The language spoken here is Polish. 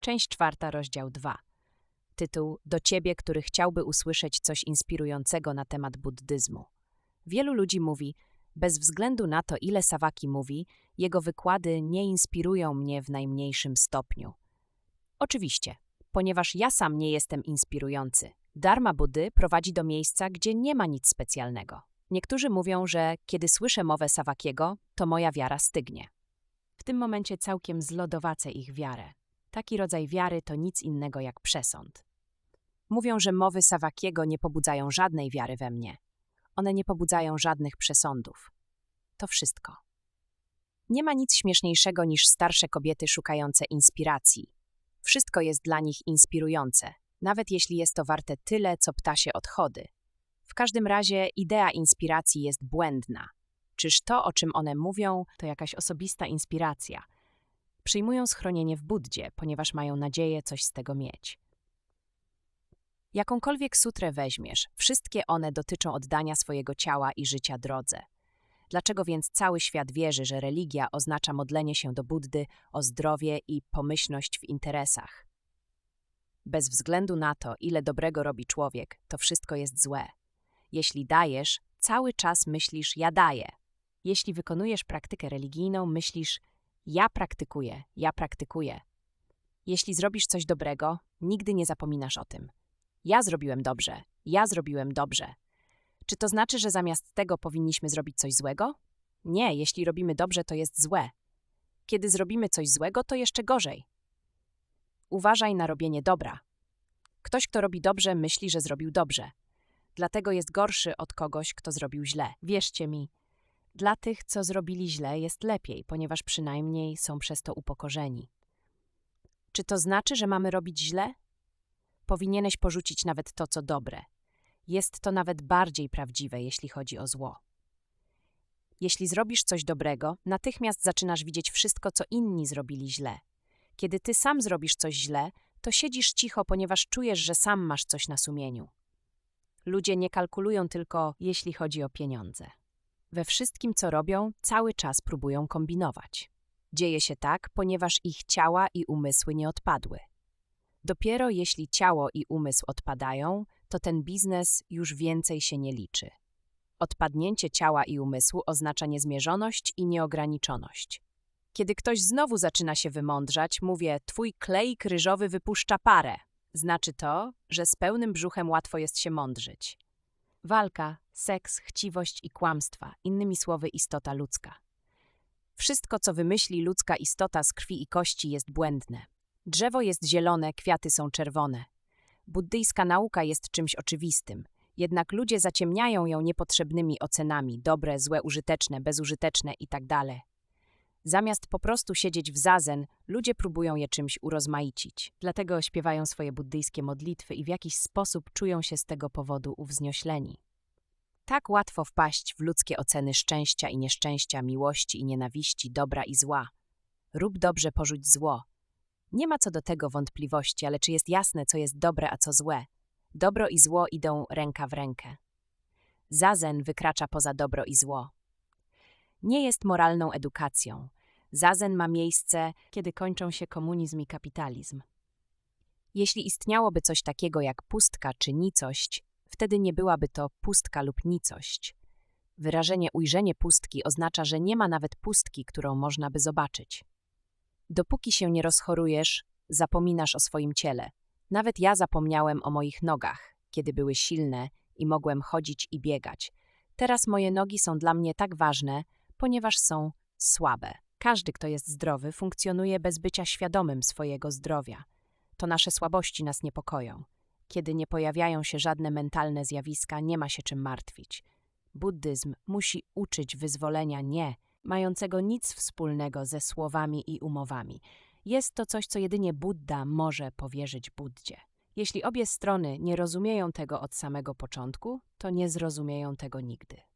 Część czwarta, rozdział 2. Tytuł Do ciebie, który chciałby usłyszeć coś inspirującego na temat buddyzmu. Wielu ludzi mówi, bez względu na to, ile Sawaki mówi, jego wykłady nie inspirują mnie w najmniejszym stopniu. Oczywiście, ponieważ ja sam nie jestem inspirujący. Dharma Buddy prowadzi do miejsca, gdzie nie ma nic specjalnego. Niektórzy mówią, że kiedy słyszę mowę Sawakiego, to moja wiara stygnie. W tym momencie całkiem zlodowacę ich wiarę. Taki rodzaj wiary to nic innego jak przesąd. Mówią, że mowy Sawakiego nie pobudzają żadnej wiary we mnie. One nie pobudzają żadnych przesądów. To wszystko. Nie ma nic śmieszniejszego niż starsze kobiety szukające inspiracji. Wszystko jest dla nich inspirujące, nawet jeśli jest to warte tyle, co ptasie odchody. W każdym razie idea inspiracji jest błędna. Czyż to, o czym one mówią, to jakaś osobista inspiracja? Przyjmują schronienie w Buddzie, ponieważ mają nadzieję coś z tego mieć. Jakąkolwiek sutrę weźmiesz, wszystkie one dotyczą oddania swojego ciała i życia drodze. Dlaczego więc cały świat wierzy, że religia oznacza modlenie się do Buddy o zdrowie i pomyślność w interesach? Bez względu na to, ile dobrego robi człowiek, to wszystko jest złe. Jeśli dajesz, cały czas myślisz ja daję. Jeśli wykonujesz praktykę religijną, myślisz ja praktykuję, ja praktykuję. Jeśli zrobisz coś dobrego, nigdy nie zapominasz o tym. Ja zrobiłem dobrze, ja zrobiłem dobrze. Czy to znaczy, że zamiast tego powinniśmy zrobić coś złego? Nie, jeśli robimy dobrze, to jest złe. Kiedy zrobimy coś złego, to jeszcze gorzej. Uważaj na robienie dobra. Ktoś, kto robi dobrze, myśli, że zrobił dobrze. Dlatego jest gorszy od kogoś, kto zrobił źle. Wierzcie mi, dla tych, co zrobili źle, jest lepiej, ponieważ przynajmniej są przez to upokorzeni. Czy to znaczy, że mamy robić źle? Powinieneś porzucić nawet to, co dobre. Jest to nawet bardziej prawdziwe, jeśli chodzi o zło. Jeśli zrobisz coś dobrego, natychmiast zaczynasz widzieć wszystko, co inni zrobili źle. Kiedy ty sam zrobisz coś źle, to siedzisz cicho, ponieważ czujesz, że sam masz coś na sumieniu. Ludzie nie kalkulują tylko, jeśli chodzi o pieniądze. We wszystkim, co robią, cały czas próbują kombinować. Dzieje się tak, ponieważ ich ciała i umysły nie odpadły. Dopiero jeśli ciało i umysł odpadają, to ten biznes już więcej się nie liczy. Odpadnięcie ciała i umysłu oznacza niezmierzoność i nieograniczoność. Kiedy ktoś znowu zaczyna się wymądrzać, mówię: Twój kleik ryżowy wypuszcza parę. Znaczy to, że z pełnym brzuchem łatwo jest się mądrzyć. Walka, seks, chciwość i kłamstwa, innymi słowy, istota ludzka. Wszystko, co wymyśli ludzka istota z krwi i kości, jest błędne. Drzewo jest zielone, kwiaty są czerwone. Buddyjska nauka jest czymś oczywistym, jednak ludzie zaciemniają ją niepotrzebnymi ocenami dobre, złe, użyteczne, bezużyteczne itd. Zamiast po prostu siedzieć w zazen, ludzie próbują je czymś urozmaicić. Dlatego śpiewają swoje buddyjskie modlitwy i w jakiś sposób czują się z tego powodu uwzniośleni. Tak łatwo wpaść w ludzkie oceny szczęścia i nieszczęścia, miłości i nienawiści, dobra i zła. Rób dobrze, porzuć zło. Nie ma co do tego wątpliwości, ale czy jest jasne, co jest dobre, a co złe? Dobro i zło idą ręka w rękę. Zazen wykracza poza dobro i zło nie jest moralną edukacją. Zazen ma miejsce, kiedy kończą się komunizm i kapitalizm. Jeśli istniałoby coś takiego jak pustka czy nicość, wtedy nie byłaby to pustka lub nicość. Wyrażenie ujrzenie pustki oznacza, że nie ma nawet pustki, którą można by zobaczyć. Dopóki się nie rozchorujesz, zapominasz o swoim ciele. Nawet ja zapomniałem o moich nogach, kiedy były silne i mogłem chodzić i biegać. Teraz moje nogi są dla mnie tak ważne, ponieważ są słabe. Każdy, kto jest zdrowy, funkcjonuje bez bycia świadomym swojego zdrowia. To nasze słabości nas niepokoją. Kiedy nie pojawiają się żadne mentalne zjawiska, nie ma się czym martwić. Buddyzm musi uczyć wyzwolenia nie, mającego nic wspólnego ze słowami i umowami. Jest to coś, co jedynie Buddha może powierzyć Buddzie. Jeśli obie strony nie rozumieją tego od samego początku, to nie zrozumieją tego nigdy.